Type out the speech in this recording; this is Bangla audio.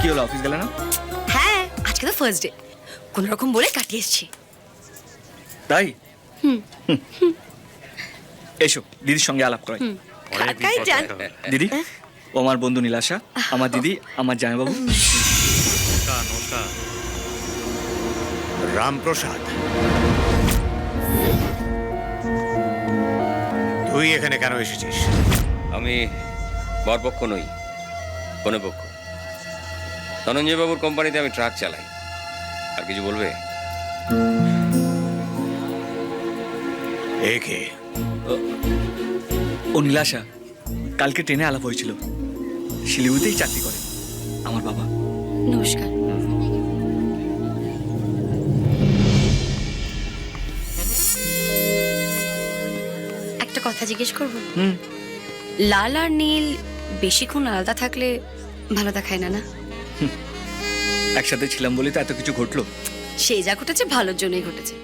কি হলো? অফিস গেলে না? হ্যাঁ আজকে তো ফার্স্ট ডে কোন রকম বলে কাটিয়ে এসছি। তাই? এসো দিদির সঙ্গে আলাপ করাই। দিদি ও আমার বন্ধু নীলাশা আমার দিদি আমার জামাইবাবু। রামপ্রসাদ। তুই এখানে কেন এসেছিস? আমি বরপক্ষ নই কোনো পক্ষ ধনঞ্জয় বাবুর কোম্পানিতে আমি ট্রাক চালাই। আর কিছু বলবে? একে ও নীলাশা কালকে ট্রেনে আলাপ হয়েছিল। শিলিগুড়িতেই চাকরি করে আমার বাবা। নমস্কার। একটা কথা জিজ্ঞেস করব? হুম। লাল আর নীল বেশিক্ষণ আলাদা থাকলে ভালো দেখায় না না? একসাথে ছিলাম বলে তো এত কিছু ঘটলো। সে যা ঘটেছে ভালোর জন্যই ঘটেছে।